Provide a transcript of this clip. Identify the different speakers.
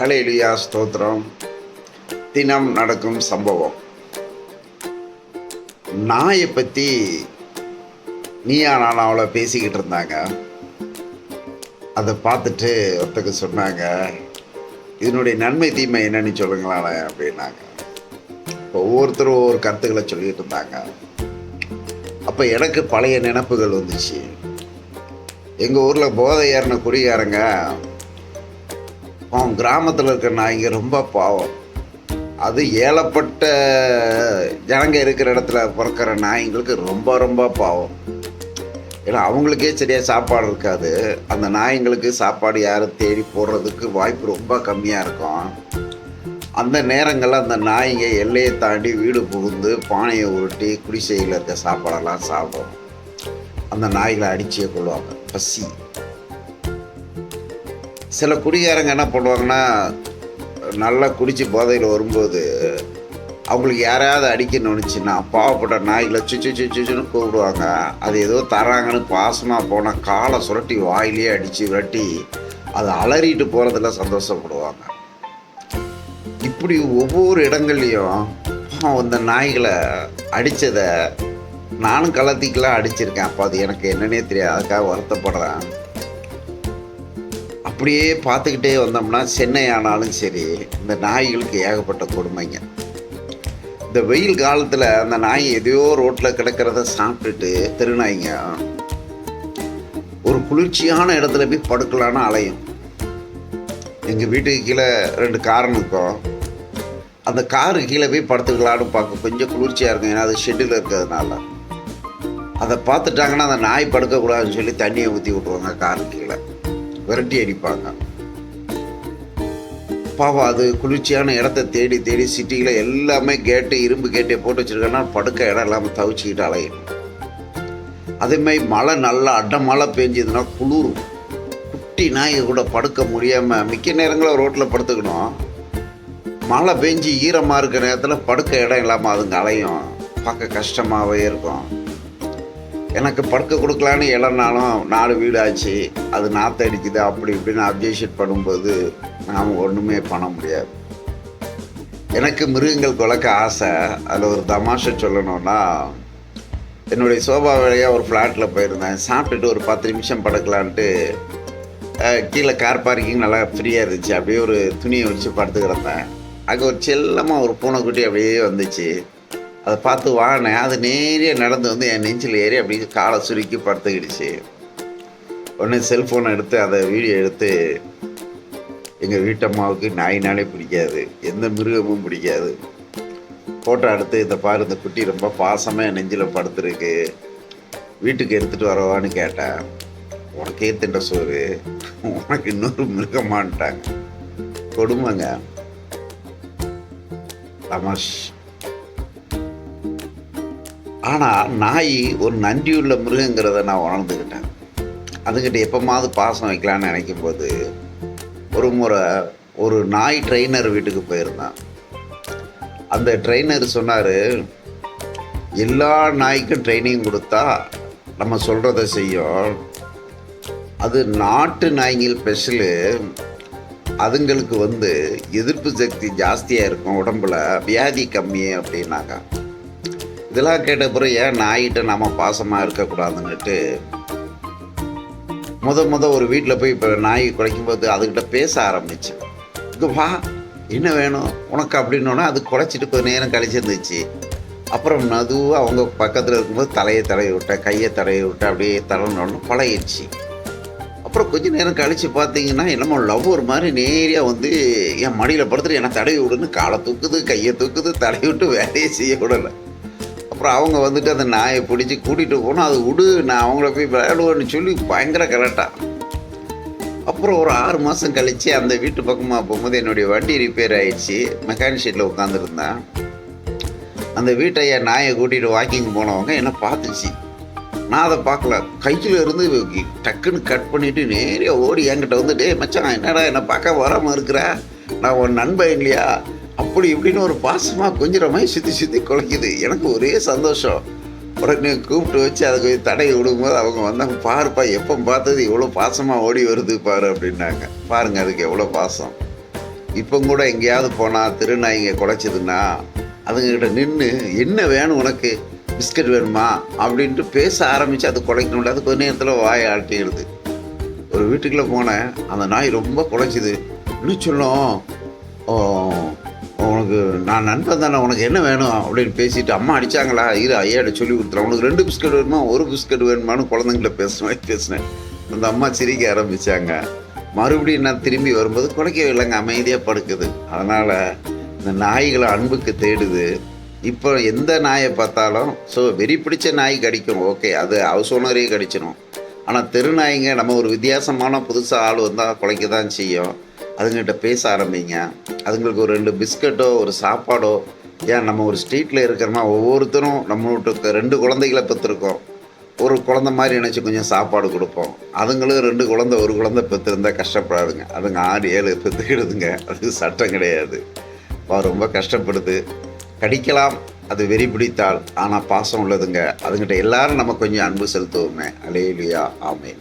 Speaker 1: Hallelujah ஸ்தோத்திரம். தினம் நடக்கும் சம்பவம். நாயை பற்றி நீயா நானாவில் பேசிக்கிட்டு இருந்தாங்க. அதை பார்த்துட்டு ஒருத்தக்கு சொன்னாங்க இதனுடைய நன்மை தீமை என்னன்னு சொல்லுங்களேன் அப்படின்னாங்க. இப்போ ஒவ்வொருத்தரும் ஒவ்வொரு கருத்துக்களை சொல்லிட்டு இருந்தாங்க. அப்போ எனக்கு பழைய நினப்புகள் வந்துச்சு. எங்கள் ஊரில் போதை ஏறின குடிகாரங்க அவன் கிராமத்தில் இருக்கிற நாய்ங்க ரொம்ப பாவம். அது ஏழப்பட்ட ஜனங்க இருக்கிற இடத்துல பிறக்கிற நாய்ங்களுக்கு ரொம்ப ரொம்ப பாவம். ஏன்னா அவங்களுக்கே சரியாக சாப்பாடு இருக்காது. அந்த நாய்ங்களுக்கு சாப்பாடு யாரும் தேடி போடுறதுக்கு வாய்ப்பு ரொம்ப கம்மியாக இருக்கும். அந்த நேரங்களில் அந்த நாய்ங்க எல்லையை தாண்டி வீடு புகுந்து பானையை உருட்டி குடிசையில் இருக்க சாப்பாடெல்லாம் சாப்பிடும். அந்த நாய்களை அடிச்சே கொள்வாங்க. பசி. சில குடிகாரங்க என்ன பண்ணுவாங்கன்னா நல்லா குடிச்சு போதையில் வரும்போது அவங்களுக்கு யாரையாவது அடிக்கணும்னுச்சுன்னா பாவப்பட்ட நாய்களை சுச்சு சுச்சுன்னு கூப்பிடுவாங்க. அது ஏதோ தராங்கன்னு பாசமாக போனால் காலை சுரட்டி வாயிலேயே அடித்து விரட்டி அதை அலறிட்டு போகிறதுல சந்தோஷப்படுவாங்க. இப்படி ஒவ்வொரு இடங்கள்லையும் அந்த நாய்களை அடித்ததை நானும் கலத்திக்கெல்லாம் அடிச்சிருக்கேன். அப்போ அது எனக்கு என்னன்னே தெரியாது. அதுக்காக வருத்தப்படுறேன். அப்படியே பார்த்துக்கிட்டே வந்தோம்னா சென்னை ஆனாலும் சரி இந்த நாய்களுக்கு ஏகப்பட்ட கொடுமைங்க. இந்த வெயில் காலத்தில் அந்த நாய் எதையோ ரோட்டில் கிடக்கிறத சாப்பிட்டுட்டு திருநாய்ங்க ஒரு குளிர்ச்சியான இடத்துல போய் படுக்கலான்னு அலையும். எங்கள் வீட்டுக்கு கீழே ரெண்டு கார் நிற்கும். அந்த காரு கீழே போய் படுத்துக்கலான்னு பார்க்க கொஞ்சம் குளிர்ச்சியாக இருக்கும். ஏன்னா அது ஷெட்டில் இருக்கிறதுனால. அதை பார்த்துட்டாங்கன்னா அந்த நாய் படுக்கக்கூடாதுன்னு சொல்லி தண்ணியை ஊற்றி விட்ருவாங்க காரு கீழே. விரட்டி அடிப்பாங்க. பாவம் அது குளிர்ச்சியான இடத்த தேடி தேடி சிட்டியில் எல்லாமே கேட்டு இரும்பு கேட்டே போட்டு வச்சுருக்கேன்னா படுக்க இடம் இல்லாமல் தவிச்சிக்கிட்டு அலையும். அதேமாதிரி மழை நல்லா அட்ட மழை பெஞ்சதுன்னா குளிரும். குட்டி நாய் கூட படுக்க முடியாமல் மிக்க நேரங்களில் ரோட்டில் படுத்துக்கணும். மழை பெஞ்சு ஈரமாக இருக்கிற நேரத்தில் படுக்க இடம் இல்லாமல் அதுங்க அலையும். பார்க்க கஷ்டமாகவே இருக்கும். எனக்கு படுக்க கொடுக்கலான்னு இளநாளும் நாலு வீடு ஆச்சு அது நாற்று அடிக்குது அப்படி இப்படின்னு அப்ஜெக்ஷன் பண்ணும்போது நாம் ஒன்றுமே பண்ண முடியாது. எனக்கு மிருகங்கள் குலைக்க ஆசை அதில் ஒரு தமாஷை சொல்லணும்னா என்னுடைய சோபா வழியாக ஒரு ஃப்ளாட்டில் போயிருந்தேன். சாப்பிட்டுட்டு ஒரு பத்து நிமிஷம் படுக்கலான்ட்டு கீழே கார் பார்க்கிங் நல்லா ஃப்ரீயாக இருந்துச்சு. அப்படியே ஒரு துணியை வச்சு படுத்து கிடந்தேன் அங்கே ஒரு செல்லமாக ஒரு பூனைக்குட்டி அப்படியே வந்துச்சு. அதை பார்த்து வாங்கினேன். அது நேரே நடந்து வந்து என் நெஞ்சில் ஏறி அப்படியே காலை சுருக்கி படுத்துக்கிடுச்சு. உடனே செல்ஃபோனை எடுத்து அதை வீடியோ எடுத்து எங்கள் வீட்டம்மாவுக்கு நாயினாலே பிடிக்காது. எந்த மிருகமும் பிடிக்காது. ஃபோட்டோ எடுத்து இந்த பாரு இந்த குட்டி ரொம்ப பாசமாக என் நெஞ்சில் படுத்துருக்கு. வீட்டுக்கு எடுத்துகிட்டு வரவான்னு கேட்டேன். உனக்கே திண்ட சோறு? உனக்கு இன்னொரு மிருகமான்ட்டாங்க. கொடுமைங்க. தமாஷ். ஆனால் நாய் ஒரு நன்றியுள்ள மிருகங்கிறத நான் உணர்ந்துக்கிட்டேன் அதுக்கிட்ட எப்போமாவது பாசம் வைக்கலான்னு நினைக்கும் போது ஒரு முறை ஒரு நாய் ட்ரெயினர் வீட்டுக்கு போயிருந்தான். அந்த ட்ரெயினர் சொன்னார் எல்லா நாய்க்கும் ட்ரைனிங் கொடுத்தா நம்ம சொல்கிறத செய்யும். அது நாட்டு நாய்கள் ஸ்பெஷலு அதுங்களுக்கு வந்து எதிர்ப்பு சக்தி ஜாஸ்தியாக இருக்கும் உடம்புல வியாதி கம்மி அப்படின்னாங்க. இதெல்லாம் கேட்ட பிறகு ஏன் நாய்கிட்ட நம்ம பாசமாக இருக்கக்கூடாதுன்னுட்டு முத முத ஒரு வீட்டில் போய் இப்போ நாய் குலைக்கும்போது அதுக்கிட்ட பேச ஆரம்பித்தேன் இது வா என்ன வேணும்? உனக்கு அப்படின்னோன்னா அது குலைச்சிட்டு கொஞ்ச நேரம் கழிச்சிருந்துச்சு அப்புறம் நதுவாக அவங்க பக்கத்தில் இருக்கும்போது தலையை தடவி விட்டேன் கையை தடவி விட்டேன் அப்படியே தடவினோன்னு பழகிடுச்சு. அப்புறம் கொஞ்ச நேரம் கழித்து பார்த்தீங்கன்னா என்னமோ லவ் ஒரு மாதிரி நேரியாக வந்து என் மடியில் படுத்துட்டு என்னை தடவி விடுன்னு காலை தூக்குது கையை தூக்குது தடவி விட்டு வேலையே செய்ய விடலை. அப்புறம் அவங்க வந்துட்டு அந்த நாயை பிடிச்சி கூட்டிகிட்டு போனால் அது விடு நான் அவங்கள போய் விளையாடுவேன்னு சொல்லி பயங்கர கரெக்டாக அப்புறம் ஒரு ஆறு மாதம் கழித்து அந்த வீட்டு பக்கமாக போகும்போது என்னுடைய வண்டி ரிப்பேர் ஆகிடுச்சி மெக்கானிக் ஷீட்டில் உட்காந்துருந்தேன் அந்த வீட்டை நாயை கூட்டிகிட்டு வாக்கிங் போனவங்க என்னை பார்த்துச்சு. நான் அதை பார்க்கல. கையில் இருந்து டக்குன்னு கட் பண்ணிவிட்டு நேரே ஓடி என்கிட்ட வந்து டேய் மச்சான் என்னடா என்னை பார்க்க வராமல் இருக்கிற? நான் உன் நண்பன் இல்லையா? அப்படி இப்படின்னு ஒரு பாசமாக கொஞ்சிற மாதிரி சுற்றி சுற்றி குலைக்குது. எனக்கு ஒரே சந்தோஷம். உடனே கூப்பிட்டு வச்சு அதை கொஞ்சம் தடையை விடும்போது அவங்க வந்தாங்க பாருப்பா எப்போ பார்த்தது இவ்வளோ பாசமாக ஓடி வருது பாரு அப்படின்னாங்க. பாருங்க அதுக்கு எவ்வளோ பாசம். இப்போ கூட எங்கேயாவது போனால் திருநாய்ங்க குலைச்சதுன்னா அதுங்ககிட்ட நின்று என்ன வேணும் உனக்கு? பிஸ்கட் வேணுமா? அப்படின்ட்டு பேச ஆரம்பித்து அது குலைக்கணும் அது கொஞ்ச நேரத்தில் வாயை ஆட்டிடுது. ஒரு வீட்டுக்குள்ளே போனேன். அந்த நாய் ரொம்ப குலைச்சிது இன்னும் சொல்லும்? "ஓ, உனக்கு நான் நண்பன் தானே உனக்கு என்ன வேணும் அப்படின்னு பேசிட்டு அம்மா அடித்தாங்களா இரு ஐயாட்ட சொல்லி கொடுத்துறேன். உனக்கு ரெண்டு பிஸ்கட் வேணுமா? ஒரு பிஸ்கட் வேணுமான்னு குழந்தைங்கள பேசுவேன் பேசினேன். அந்த அம்மா சிரிக்க ஆரம்பிச்சாங்க. மறுபடியும் நான் திரும்பி வரும்போது குறைக்கவே இல்லைங்க அமைதியாக படுக்குது. அதனால் இந்த நாய்களை அன்புக்கு தேடுது. இப்போ எந்த நாயை பார்த்தாலும் ஸோ வெறி பிடிச்ச நாய் கடிக்கும். ஓகே அது ஹவுஸ் ஓனரே கடிச்சிடும் ஆனால் தெரு நாய்ங்க நம்ம ஒரு வித்தியாசமான புதுசாக ஆள் வந்தால் குலைக்க தான் செய்யும். அதுங்கிட்ட பேச ஆரம்பிங்க. அதுங்களுக்கு ஒரு ரெண்டு பிஸ்கட்டோ ஒரு சாப்பாடோ ஏன் நம்ம ஒரு ஸ்ட்ரீட்டில் இருக்கிறோமா ஒவ்வொருத்தரும் நம்ம ரெண்டு குழந்தைகளை பெற்றிருக்கோம் ஒரு குழந்தை மாதிரி நினச்சி கொஞ்சம் சாப்பாடு கொடுப்போம். அதுங்களும் ரெண்டு குழந்தை ஒரு குழந்தை பெற்றிருந்தால் கஷ்டப்படாதுங்க. அதுங்க ஆறு ஏழு பெற்றுக்கிடுதுங்க அதுக்கு சட்டம் கிடையாது. அப்ப ரொம்ப கஷ்டப்படுது. கடிக்கலாம் அது வெறி பிடித்தால் ஆனால் பாசம் உள்ளதுங்க. அதுங்கிட்ட எல்லாரும் நம்ம கொஞ்சம் அன்பு செலுத்துவோமே. அலையிலியா ஆமேன்.